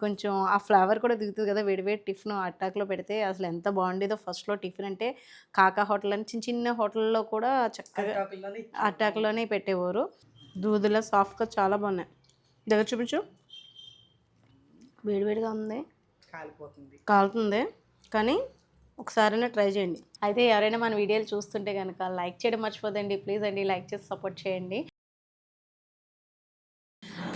కొంచెం ఆ ఫ్లేవర్ కూడా దిగుతుంది కదా వేడివేడి టిఫిన్ అట్టాక్లో పెడితే అసలు ఎంత బాగుండేదో ఫస్ట్లో టిఫిన్ అంటే కాకా హోటల్ అని చిన్న చిన్న హోటల్లో కూడా చక్కగా. అట్టాక్లోనే పెట్టేవారు. దూదులా సాఫ్ట్గా చాలా బాగున్నాయి. దగ్గర చూపించు. వేడివేడిగా ఉంది. కాలిపోతుంది. కాలుతుంది. కానీ ఒకసారైనా ట్రై చేయండి. అయితే ఎవరైనా మన వీడియోలు చూస్తుంటే కనుక లైక్ చేయడం మర్చిపోదండి. ప్లీజ్ అండి లైక్ చేసి సపోర్ట్ చేయండి.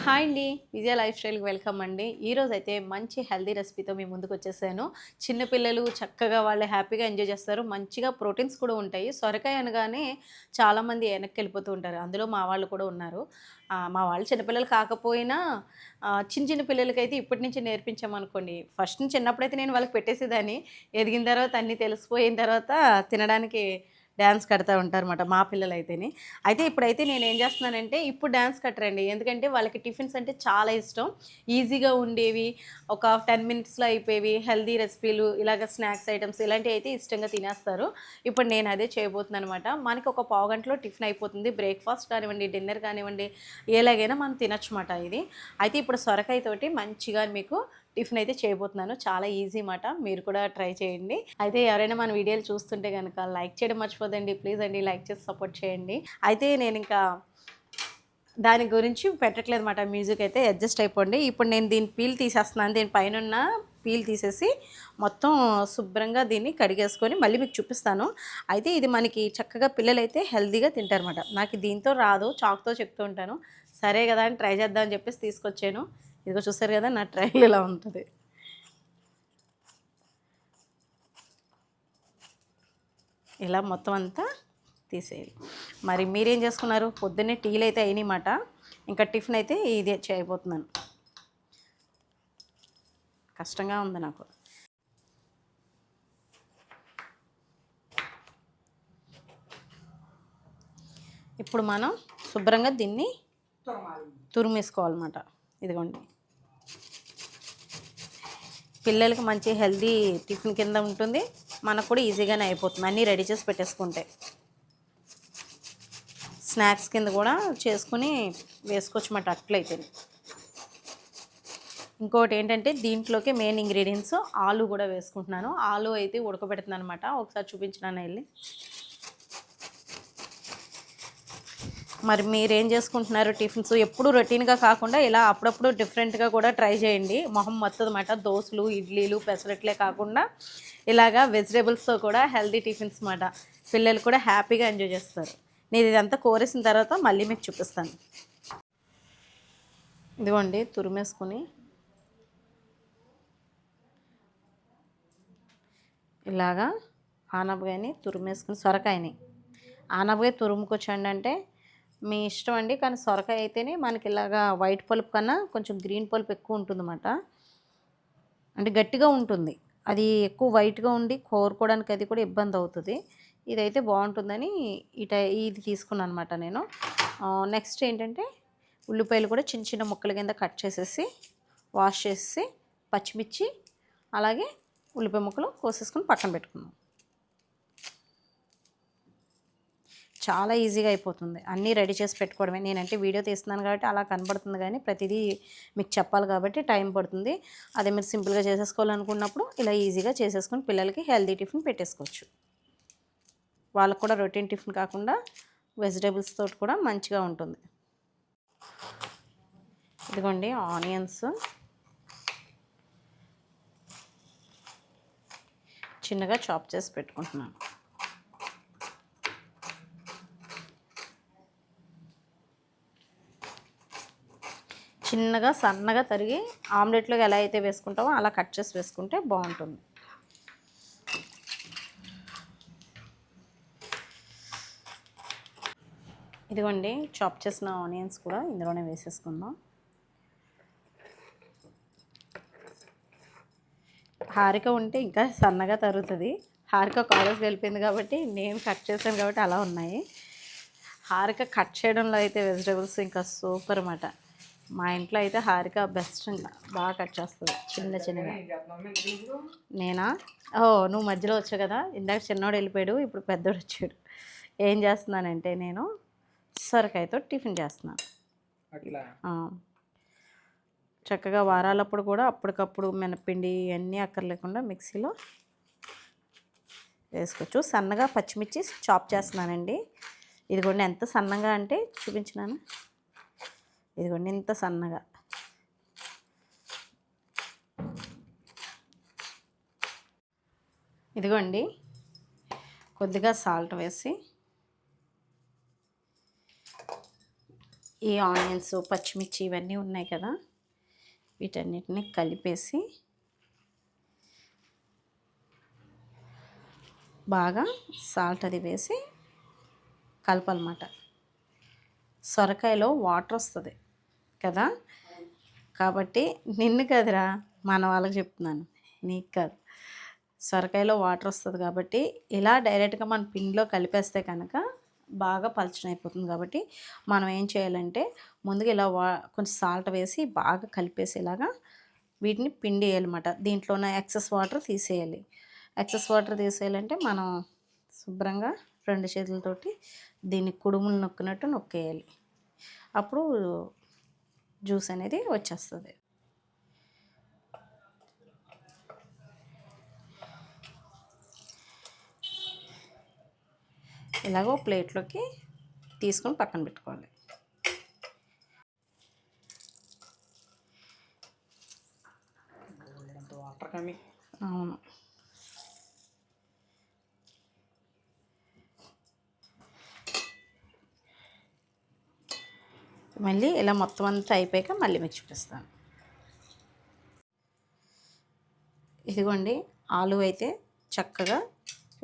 హాయ్ అండి. విజయ లైఫ్ స్టైల్కి వెల్కమ్ అండి. ఈరోజు అయితే మంచి హెల్దీ రెసిపీతో మీ ముందుకు వచ్చేసాను. చిన్నపిల్లలు చక్కగా వాళ్ళు హ్యాపీగా ఎంజాయ్ చేస్తారు. మంచిగా ప్రోటీన్స్ కూడా ఉంటాయి. సొరకాయ అనగానే చాలామంది వెనక్కి వెళ్ళిపోతూ ఉంటారు. అందులో మా వాళ్ళు కూడా ఉన్నారు. మా వాళ్ళు చిన్నపిల్లలు కాకపోయినా చిన్న చిన్న పిల్లలకైతే ఇప్పటి నుంచి నేర్పించామనుకోండి. ఫస్ట్ చిన్నప్పుడైతే నేను వాళ్ళకి పెట్టేసేదాన్ని. ఎదిగిన తర్వాత అన్నీ తెలిసిపోయిన తర్వాత తినడానికి డ్యాన్స్ కడతా ఉంటారన్నమాట మా పిల్లలు అయితేనే అయితే ఇప్పుడైతే నేను ఏం చేస్తున్నానంటే ఇప్పుడు డ్యాన్స్ కట్టరండి. ఎందుకంటే వాళ్ళకి టిఫిన్స్ అంటే చాలా ఇష్టం. ఈజీగా ఉండేవి ఒక టెన్ మినిట్స్లో అయిపోయేవి హెల్దీ రెసిపీలు ఇలాగ స్నాక్స్ ఐటమ్స్ ఇలాంటివి అయితే ఇష్టంగా తినేస్తారు. ఇప్పుడు నేను అదే చేయబోతున్నాను అనమాట మనకి ఒక పావు గంటలో టిఫిన్ అయిపోతుంది. బ్రేక్ఫాస్ట్ కానివ్వండి డిన్నర్ కానివ్వండి ఎలాగైనా మనం తినచ్చు అన్నమాట ఇది. అయితే ఇప్పుడు సొరకాయ తోటి మంచిగా మీకు టిఫిన్ అయితే చేయబోతున్నాను. చాలా ఈజీ మాట. మీరు కూడా ట్రై చేయండి. అయితే ఎవరైనా మన వీడియోలు చూస్తుంటే కనుక లైక్ చేయడం మర్చిపోదండి. ప్లీజ్ అండి లైక్ చేసి సపోర్ట్ చేయండి. అయితే నేను ఇంకా దాని గురించి పెట్టట్లేదు అనమాట మ్యూజిక్ అయితే అడ్జస్ట్ అయిపోండి. ఇప్పుడు నేను దీని పీల్ తీసేస్తున్నాను. దీని పైన ఉన్న పీల్ తీసేసి మొత్తం శుభ్రంగా దీన్ని కడిగేసుకొని మళ్ళీ మీకు చూపిస్తాను. అయితే ఇది మనకి చక్కగా పిల్లలైతే హెల్తీగా తింటారన్నమాట నాకు దీంతో రాదు. చాక్తో చెప్తూ ఉంటాను. సరే కదా అని ట్రై చేద్దామని చెప్పేసి తీసుకొచ్చాను. ఇదిగో చూసారు కదా నా ట్రైల్ ఇలా ఉంటుంది. ఇలా మొత్తం అంతా తీసేయాలి మరి మీరేం చేసుకున్నారు? పొద్దున్నే టీలు అయితే అయినాయన్నమాట. ఇంకా టిఫిన్ అయితే ఇది చేయబోతున్నాను. కష్టంగా ఉంది నాకు. ఇప్పుడు మనం శుభ్రంగా దీన్ని తురిమేసుకోవాలన్నమాట. ఇదిగోండి. పిల్లలకి మంచి హెల్దీ టిఫిన్ కింద ఉంటుంది. మనకు కూడా ఈజీగానే అయిపోతుంది. అన్నీ రెడీ చేసి పెట్టేసుకుంటే. స్నాక్స్ కింద కూడా చేసుకుని వేసుకోవచ్చు మాట అట్లయితే. ఇంకోటి ఏంటంటే దీంట్లోకి మెయిన్ ఇంగ్రీడియంట్స్ ఆలు కూడా వేసుకుంటున్నాను. ఆలు అయితే ఉడకబెడుతుంది అనమాట ఒకసారి చూపించినాను వెళ్ళి మరి మీరేం చేసుకుంటున్నారు టిఫిన్స్? ఎప్పుడు రొటీన్గా కాకుండా ఇలా అప్పుడప్పుడు డిఫరెంట్గా కూడా ట్రై చేయండి. మొహం మొత్తం అన్నమాట దోశలు ఇడ్లీలు పెసరట్లే కాకుండా ఇలాగా వెజిటేబుల్స్తో కూడా హెల్దీ టిఫిన్స్ అన్నమాట. పిల్లలు కూడా హ్యాపీగా ఎంజాయ్ చేస్తారు. నేను ఇదంతా కోరేసిన తర్వాత మళ్ళీ మీకు చూపిస్తాను. ఇదిగోండి తురిమేసుకుని ఇలాగా ఆనపకాయని తురిమేసుకుని సొరకాయని. ఆనపకాయ తురుముకొచ్చండి అంటే మీ ఇష్టం అండి. కానీ సొరకాయ అయితేనే మనకి ఇలాగా వైట్ పలుపు కన్నా కొంచెం గ్రీన్ పలుపు ఎక్కువ ఉంటుందన్నమాట. అంటే గట్టిగా ఉంటుంది. అది ఎక్కువ వైట్గా ఉండి కోరుకోవడానికి అది కూడా ఇబ్బంది అవుతుంది. ఇదైతే బాగుంటుందని ఇట ఇది తీసుకున్నాను అనమాట నేను నెక్స్ట్ ఏంటంటే ఉల్లిపాయలు కూడా చిన్న చిన్న ముక్కల కింద కట్ చేసేసి వాష్ చేసి పచ్చిమిర్చి అలాగే ఉల్లిపాయ ముక్కలు కోసేసుకొని పక్కన పెట్టుకున్నాం చాలా ఈజీగా అయిపోతుంది. అన్నీ రెడీ చేసి పెట్టుకోవడమే. నేనంటే వీడియో తీస్తున్నాను కాబట్టి అలా కనబడుతుంది కానీ ప్రతిదీ మీకు చెప్పాలి కాబట్టి టైం పడుతుంది. అదే మీరు సింపుల్గా చేసేసుకోవాలనుకున్నప్పుడు ఇలా ఈజీగా చేసేసుకొని పిల్లలకి హెల్తీ టిఫిన్ పెట్టేసుకోవచ్చు. వాళ్ళకు కూడా రొటీన్ టిఫిన్ కాకుండా వెజిటేబుల్స్ తోటి కూడా మంచిగా ఉంటుంది. ఇదిగోండి ఆనియన్స్. చిన్నగా చాప్ చేసి పెట్టుకుంటున్నాను. చిన్నగా సన్నగా తరిగి ఆమ్లెట్లో ఎలా అయితే వేసుకుంటామో అలా కట్ చేసి వేసుకుంటే బాగుంటుంది. ఇదిగోండి చాప్ చేసిన ఆనియన్స్ కూడా ఇందులోనే వేసేసుకుందాం. హారిక ఉంటే ఇంకా సన్నగా తరుగుతుంది. హారిక కాలేజ్కి వెళ్ళిపోయింది కాబట్టి నేను కట్ చేశాను కాబట్టి అలా ఉన్నాయి. హారిక కట్ చేయడంలో అయితే వెజిటేబుల్స్ ఇంకా సూపర్ అన్నమాట. మా ఇంట్లో అయితే హారిక బెస్ట్ బాగా కట్ చేస్తుంది. చిన్న చిన్నగా. నేనా? ఓ నువ్వు మధ్యలో వచ్చావు కదా. ఇందాక చిన్నోడు వెళ్ళిపోయాడు ఇప్పుడు పెద్దోడు వచ్చాడు. ఏం చేస్తున్నానంటే నేను సొరకాయతో టిఫిన్ చేస్తున్నాను. చక్కగా వారాలప్పుడు కూడా అప్పటికప్పుడు మినపిండి ఇవన్నీ అక్కర్లేకుండా మిక్సీలో వేసుకోవచ్చు. సన్నగా పచ్చిమిర్చి చాప్ చేస్తున్నానండి. ఇదిగోండి ఎంత సన్నగా అంటే చూపించినాను. ఇదిగోండి ఇంత సన్నగా. ఇదిగోండి కొద్దిగా సాల్ట్ వేసి ఈ ఆనియన్స్ పచ్చిమిర్చి ఇవన్నీ ఉన్నాయి కదా వీటన్నిటిని కలిపేసి బాగా సాల్ట్ అది వేసి కలపాలన్నమాట. సొరకాయలో వాటర్ వస్తుంది. కదా? కాబట్టి నిన్ను కదరా మన వాళ్ళకి చెప్తున్నాను. నీకు కాదు. సొరకాయలో వాటర్ వస్తుంది కాబట్టి ఇలా డైరెక్ట్గా మన పిండిలో కలిపేస్తే కనుక బాగా పలచన అయిపోతుంది కాబట్టి మనం ఏం చేయాలంటే ముందుగా ఇలా వా కొంచెం సాల్ట్ వేసి బాగా కలిపేసేలాగా వీటిని పిండి వేయాలన్నమాట. దీంట్లో ఉన్న ఎక్సెస్ వాటర్ తీసేయాలి. ఎక్సెస్ వాటర్ తీసేయాలంటే మనం శుభ్రంగా రెండు చేతులతోటి దీన్ని కుడుములు నొక్కినట్టు నొక్కేయాలి. అప్పుడు జ్యూస్ అనేది వచ్చేస్తుంది. ఇలాగో ప్లేట్లోకి తీసుకొని పక్కన పెట్టుకోవాలి. అవును. మళ్ళీ ఇలా మొత్తం అంతా అయిపోయాక మళ్ళీ మీకు చూపిస్తాను. ఇదిగోండి ఆలు అయితే చక్కగా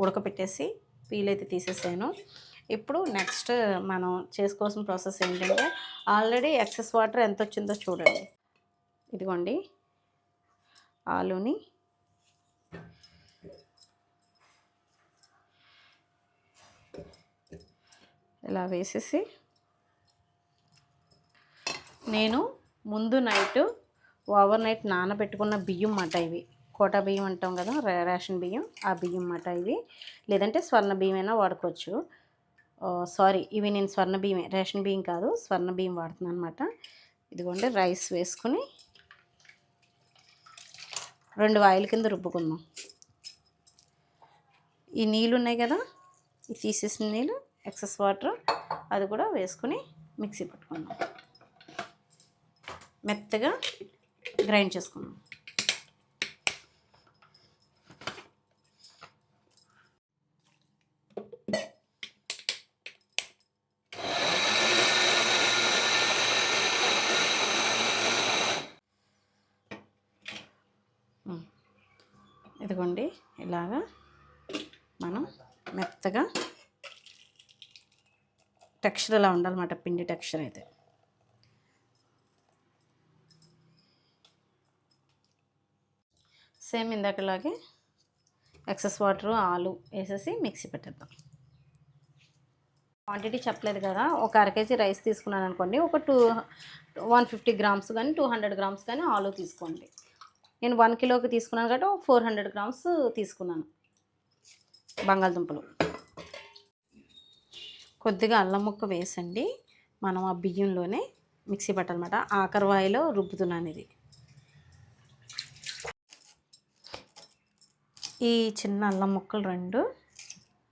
ఉడకపెట్టేసి పీల్ అయితే తీసేసాను. ఇప్పుడు నెక్స్ట్ మనం చేసుకోవాల్సిన ప్రాసెస్ ఏంటంటే ఆల్రెడీ ఎక్సెస్ వాటర్ ఎంత వచ్చిందో చూడండి. ఇదిగోండి ఆలుని ఇలా వేసేసి నేను ముందు నైట్ ఓవర్ నైట్ నానబెట్టుకున్న బియ్యం మాట ఇవి. కోట బియ్యం అంటాం కదా రేషన్ బియ్యం ఆ బియ్యం మాట ఇవి. లేదంటే స్వర్ణ బియ్యం అయినా వాడుకోవచ్చు సారీ ఇవి నేను స్వర్ణ బియ్యమే రేషన్ బియ్యం కాదు స్వర్ణ బియ్యం వాడుతున్నాను అనమాట ఇదిగోండి రైస్ వేసుకుని రెండు వాయిల కింద రుబ్బుకుందాం. ఈ నీళ్ళు ఉన్నాయి కదా ఈ తీసేసిన నీళ్ళు ఎక్సెస్ వాటర్ అది కూడా వేసుకుని మిక్సీ పట్టుకుందాం. మెత్తగా గ్రైండ్ చేసుకుందాం. ఇదిగోండి ఇలాగా మనం మెత్తగా టెక్స్చర్ ఇలా ఉండాలన్నమాట పిండి టెక్స్చర్ అయితే. సేమ్ ఇందాకలాగే ఎక్సెస్ వాటర్ ఆలు వేసేసి మిక్సీ పెట్టేద్దాం. క్వాంటిటీ చెప్పలేదు కదా ఒక అర కేజీ రైస్ తీసుకున్నాను అనుకోండి ఒక టూ వన్ ఫిఫ్టీ గ్రామ్స్ కానీ టూ హండ్రెడ్ గ్రామ్స్ కానీ ఆలు తీసుకోండి. నేను వన్ కిలోకి తీసుకున్నాను కాబట్టి ఫోర్ హండ్రెడ్ గ్రామ్స్ తీసుకున్నాను బంగాళదుంపలు. కొద్దిగా అల్లం ముక్క వేసండి మనం ఆ బియ్యంలోనే మిక్సీ పట్టాలన్నమాట. ఆకరవాయిలో రుబ్బుతున్నాను ఇది. ఈ చిన్న అల్లం ముక్కలు రెండు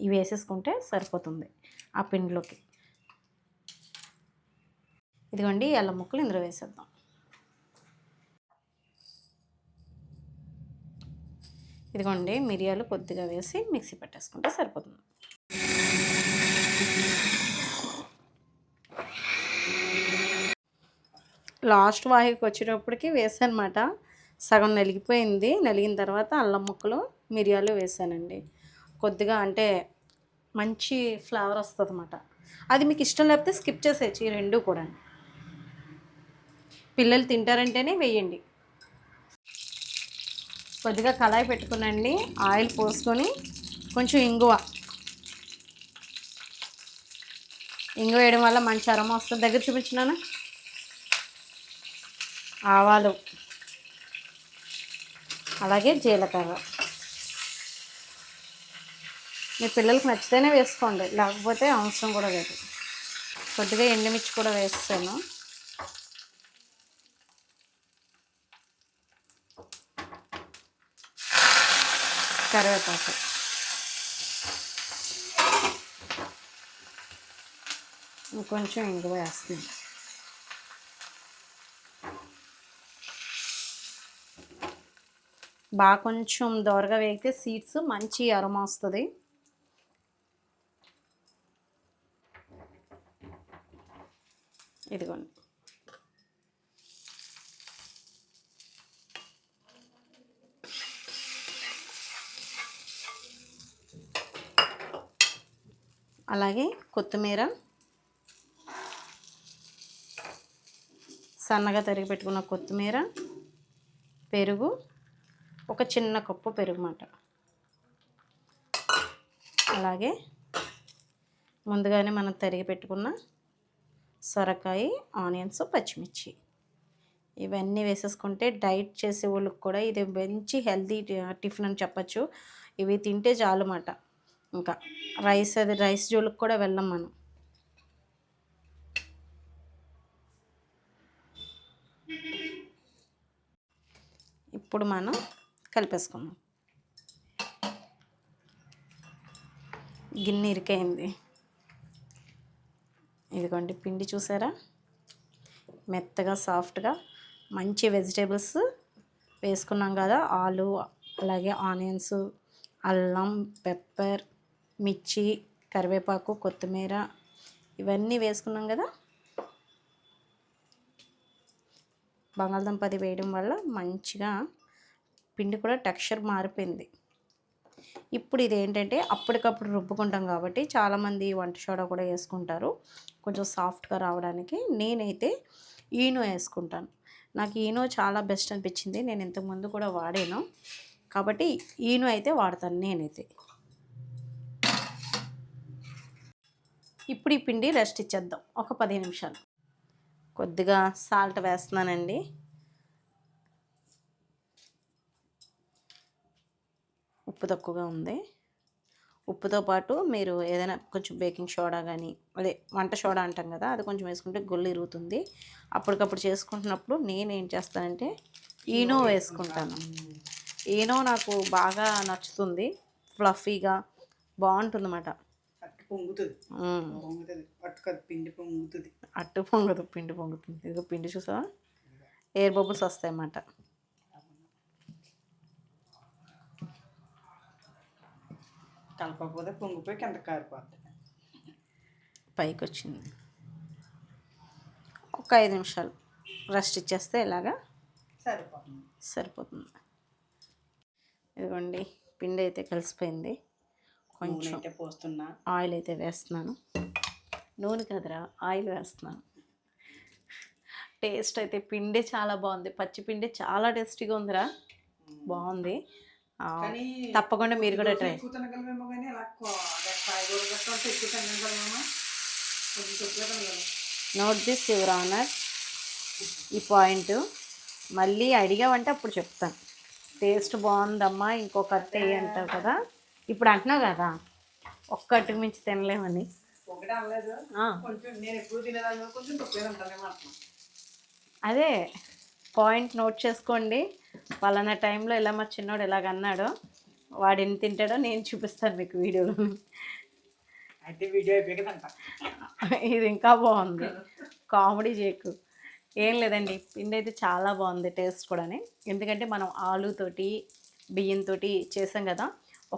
ఇవి వేసేసుకుంటే సరిపోతుంది ఆ పిండిలోకి. ఇదిగోండి అల్లం ముక్కలు ఇందులో వేసేద్దాం. ఇదిగోండి మిరియాలు కొద్దిగా వేసి మిక్సీ పెట్టేసుకుంటే సరిపోతుంది. లాస్ట్ వాహికి వచ్చేటప్పటికి వేసానమాట. సగం నలిగిపోయింది. నలిగిన తర్వాత అల్లం ముక్కలు మిరియాలు వేసానండి. కొద్దిగా అంటే మంచి ఫ్లేవర్ వస్తుంది అన్నమాట అది మీకు ఇష్టం లేకపోతే స్కిప్ చేసేయచ్చు ఈ రెండు కూడా పిల్లలు తింటారంటేనే వేయండి. కొద్దిగా కళాయి పెట్టుకునండి ఆయిల్ పోసుకొని కొంచెం ఇంగువ. ఇంగువ వేయడం వల్ల మంచి అరమ వస్తుంది. దగ్గర చూపించినానా? ఆవాలు. అలాగే జీలకర్ర. మీ పిల్లలకి నచ్చితేనే వేసుకోండి. లేకపోతే అవసరం కూడా లేదు. కొద్దిగా ఎండుమిర్చి కూడా వేస్తాను. కరివేపాకు. ఇంకొంచెం ఇంగువ వేస్తుంది బాగా కొంచెం దోరగా వేగితే సీడ్స్ మంచి అరుమ వస్తుంది. ఇదిగోండి. అలాగే కొత్తిమీర సన్నగా తరిగి పెట్టుకున్న కొత్తిమీర పెరుగు ఒక చిన్న కప్పు పెరుగు మాట. అలాగే ముందుగానే మనం తరిగి పెట్టుకున్న సొరకాయ ఆనియన్స్ పచ్చిమిర్చి. ఇవన్నీ వేసేసుకుంటే డైట్ చేసే వాళ్ళకి కూడా ఇది మంచి హెల్తీ టిఫిన్ అని చెప్పచ్చు. ఇవి తింటే చాలు మాట ఇంకా రైస్ అది రైస్ జోలికి కూడా వెళ్ళం మనం. ఇప్పుడు మనం కలిపేసుకుందాం. గిన్నె ఇరికైంది ఇదిగోండి పిండి చూసారా? మెత్తగా సాఫ్ట్గా మంచి వెజిటేబుల్స్ వేసుకున్నాం కదా ఆలు అలాగే ఆనియన్స్ అల్లం పెప్పర్ మిర్చి కరివేపాకు కొత్తిమీర ఇవన్నీ వేసుకున్నాం కదా. బంగాళదుంప అది వేయడం వల్ల మంచిగా పిండి కూడా టెక్స్చర్ మారిపోయింది. ఇప్పుడు ఇది ఏంటంటే అప్పటికప్పుడు రుబ్బుకుంటాం కాబట్టి చాలామంది వంట సోడా కూడా వేసుకుంటారు. కొంచెం సాఫ్ట్గా రావడానికి నేనైతే ఈనో వేసుకుంటాను. నాకు ఈనో చాలా బెస్ట్ అనిపించింది. నేను ఇంతకుముందు కూడా వాడాను. కాబట్టి ఈనో అయితే వాడతాను నేనైతే. ఇప్పుడు ఈ పిండి రెస్ట్ ఇచ్చేద్దాం. ఒక పది నిమిషాలు. కొద్దిగా సాల్ట్ వేస్తున్నానండి. ఉప్పు తక్కువగా ఉంది. ఉప్పుతో పాటు మీరు ఏదైనా కొంచెం బేకింగ్ సోడా కానీ అదే వంట సోడా అంటాం కదా అది కొంచెం వేసుకుంటే గొల్లు ఇరుగుతుంది. అప్పటికప్పుడు చేసుకుంటున్నప్పుడు నేను ఏం చేస్తానంటే ఈనో వేసుకుంటాను. ఈనో నాకు బాగా నచ్చుతుంది. ఫ్లఫీగా కాదు పిండి పొంగుతుంది. అట్టు పొంగదు పిండి పొంగుతుంది. ఇదిగో పిండి చూసావా? ఎయిర్ బబుల్స్ వస్తాయి అన్నమాట కలపకపోతే పొంగిపోయి కింద కారిపోద్ది. పైకి వచ్చింది ఒక ఐదు నిమిషాలు రెస్ట్ ఇచ్చేస్తే ఇలాగా సరిపోతుంది. సరిపోతుంది. ఇదిగోండి పిండి అయితే కలిసిపోయింది. కొంచెం పోస్తున్నా. ఆయిల్ అయితే వేస్తున్నాను. నూనె కదరా ఆయిల్ వేస్తున్నాను. టేస్ట్ అయితే పిండి చాలా బాగుంది. పచ్చి పిండి చాలా టేస్టీగా ఉందిరా. బాగుంది. తప్పకుండా మీరు కూడా try. Note this your honour ఈ పాయింట్. మళ్ళీ అడిగావంటే అప్పుడు చెప్తాను టేస్ట్ బాగుందమ్మా ఇంకొకటి అంటావు కదా. ఇప్పుడు అంటున్నావు కదా ఒక్కటి మించి తినలేమని. అదే పాయింట్ నోట్ చేసుకోండి. పలానా టైంలో ఇలా మా చిన్నోడు ఎలాగ అన్నాడో వాడు ఎన్ని తింటాడో నేను చూపిస్తాను మీకు వీడియోలో అయితే వీడియో ఇది ఇంకా బాగుంది. కామెడీ చేయకు. ఏం లేదండి పిండి అయితే చాలా బాగుంది టేస్ట్ కూడాని. ఎందుకంటే మనం ఆలుతోటి బియ్యంతో చేసాం కదా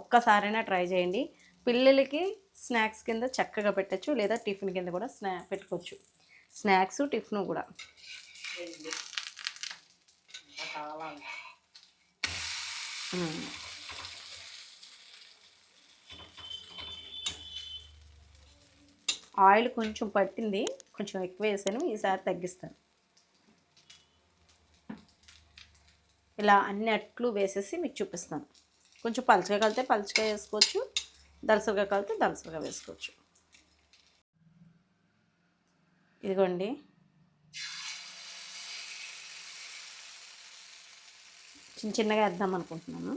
ఒక్కసారైనా ట్రై చేయండి. పిల్లలకి స్నాక్స్ కింద చక్కగా పెట్టచ్చు లేదా టిఫిన్ కింద కూడా స్నా పెట్టుకోవచ్చు. స్నాక్స్ టిఫిన్ కూడా. కావాలి ఆయిల్ కొంచెం పట్టింది కొంచెం ఎక్కువ వేసాను ఈసారి తగ్గిస్తాను. ఇలా అన్ని అట్లు వేసేసి మీకు చూపిస్తాను. కొంచెం పలుచగా కలితే పలుచగా వేసుకోవచ్చు దలసరిగా కలితే దలసరిగా వేసుకోవచ్చు. ఇదిగోండి. చిన్న చిన్నగా వేద్దాం అనుకుంటున్నాను.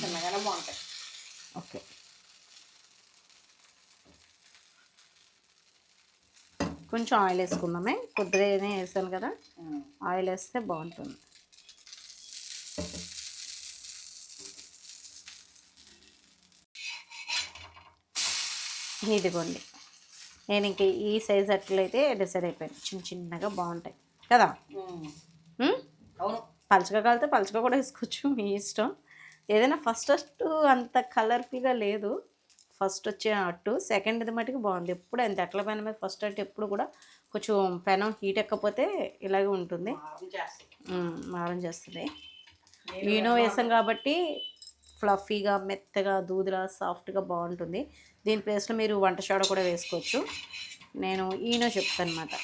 చిన్నగానే బాగుంటాయి. ఓకే. కొంచెం ఆయిల్ వేసుకుందామే. కొద్దిగానే వేసాను కదా. ఆయిల్ వేస్తే బాగుంటుంది. ఇదిగోండి. నేను ఇంక ఈ సైజ్ అట్లయితే డిసైడ్ అయిపోయాను చిన్న చిన్నగా బాగుంటాయి. కదా? అవును. పలచగా కలితే పలచగా కూడా వేసుకోవచ్చు మీ ఇష్టం. ఏదైనా ఫస్ట్ అట్టు అంత కలర్ఫుల్గా లేదు. ఫస్ట్ వచ్చే అట్టు సెకండ్ ఇది మటుకు బాగుంది. ఎప్పుడు అంత ఎట్ల పెనం మీద ఫస్ట్ అట్టు ఎప్పుడు కూడా కొంచెం పెనం హీట్ ఎక్కపోతే ఇలాగే ఉంటుంది. మారం చేస్తుంది. ఈనో వేసాం కాబట్టి ఫ్లఫీగా మెత్తగా దూదిలా సాఫ్ట్గా బాగుంటుంది. దీని ప్లేస్లో మీరు వంట సోడ కూడా వేసుకోవచ్చు. నేను ఈనో చెప్తాను అనమాట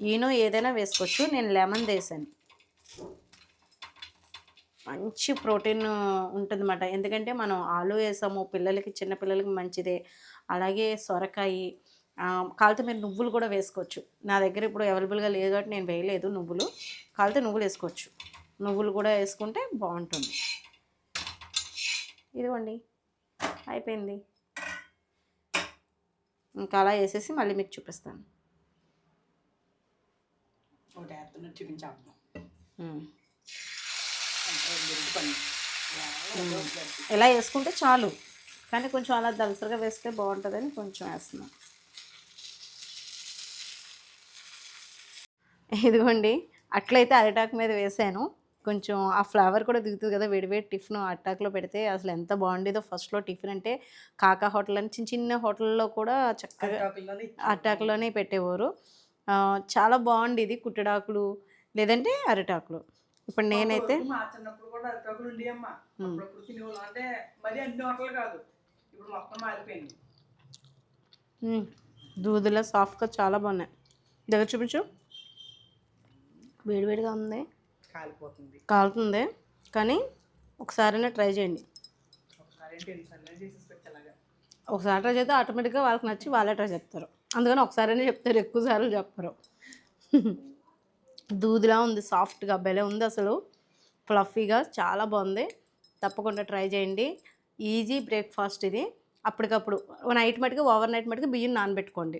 ఈనో ఏదైనా వేసుకోవచ్చు. నేను లెమన్ వేసాను. మంచి ప్రోటీన్ ఉంటుందన్నమాట. ఎందుకంటే మనం ఆలు వేసాము. పిల్లలకి చిన్నపిల్లలకి మంచిదే. అలాగే సొరకాయ కాలితే మీరు నువ్వులు కూడా వేసుకోవచ్చు. నా దగ్గర ఇప్పుడు అవైలబుల్గా లేదు కాబట్టి నేను వేయలేదు నువ్వులు. కాలితే నువ్వులు వేసుకోవచ్చు. నువ్వులు కూడా వేసుకుంటే బాగుంటుంది. ఇదిగోండి. అయిపోయింది. ఇంకా అలా వేసేసి మళ్ళీ మీకు చూపిస్తాను. ఒకటి వేస్తున్నట్టు చూపించాము ఇలా వేసుకుంటే చాలు. కానీ కొంచెం అలా దలసరిగా వేస్తే బాగుంటుందని కొంచెం వేస్తున్నాను ఇదిగోండి అట్లయితే అరిటాకు మీద వేసాను. కొంచెం ఆ ఫ్లేవర్ కూడా దిగుతుంది కదా వేడివేడి టిఫిన్ అట్టాకులో పెడితే అసలు ఎంత బాగుండేదో ఫస్ట్లో టిఫిన్ అంటే కాకా హోటల్ అని చిన్న చిన్న హోటల్లో కూడా చక్కగా అరిటాకులోనే పెట్టేవారు. చాలా బాగుండేది కుట్టడాకులు లేదంటే అరిటాకులు. ఇప్పుడు నేనైతే అప్పుడు మా చిన్నప్పుడు కూడా అరిటాకులు ఉండేయమ్మా అప్పుడప్పుడు తినేవాళ్ళం అంటే మరి అన్ని హోటల్ కాదు. ఇప్పుడు మొత్తం మారిపోయింది. మ్మ్. దూదులా సాఫ్ట్గా చాలా బాగున్నాయి. దగ్గర చూపించు. వేడివేడిగా ఉంది. కాలిపోతుంది. కాలుతుంది. కానీ ఒకసారైనా ట్రై చేయండి. ఒకసారి ట్రై చేస్తే ఆటోమేటిక్గా వాళ్ళకి నచ్చి వాళ్ళే ట్రై చెప్తారు అందుకని ఒకసారైనా చెప్తారు ఎక్కువ సార్లు చెప్పరు. దూదిలా ఉంది సాఫ్ట్గా భలే ఉంది అసలు. ఫ్లఫీగా చాలా బాగుంది. తప్పకుండా ట్రై చేయండి. ఈజీ బ్రేక్ఫాస్ట్ ఇది. అప్పటికప్పుడు నైట్ మటుకు ఓవర్ నైట్ మటుకు బియ్యం నానబెట్టుకోండి.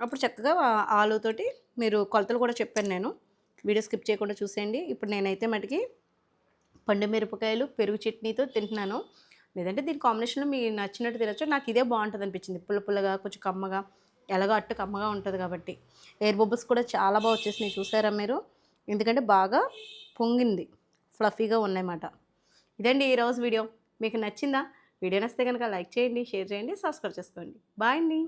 అప్పుడు చక్కగా ఆలుతోటి మీరు కొలతలు కూడా చెప్పాను నేను. వీడియో స్కిప్ చేయకుండా చూసేయండి. ఇప్పుడు నేనైతే మటుకి పండు మిరపకాయలు పెరుగు చట్నీతో తింటున్నాను. లేదంటే దీని కాంబినేషన్లో మీకు నచ్చినట్టు తినచ్చు. నాకు ఇదే బాగుంటుంది అనిపించింది పుల్ల పుల్లగా కొంచెం కమ్మగా. ఎలాగో అట్టు కమ్మగా ఉంటుంది కాబట్టి. ఎయిర్ బబుల్స్ కూడా చాలా బాగా వచ్చేసినాయి. చూసారా మీరు? ఎందుకంటే బాగా పొంగింది. ఫ్లఫీగా ఉన్నాయన్నమాట. ఇదండి ఈరోజు వీడియో. మీకు నచ్చిందా? వీడియో నచ్చితే కనుక లైక్ చేయండి షేర్ చేయండి సబ్స్క్రైబ్ చేసుకోండి. బాయ్ అండి.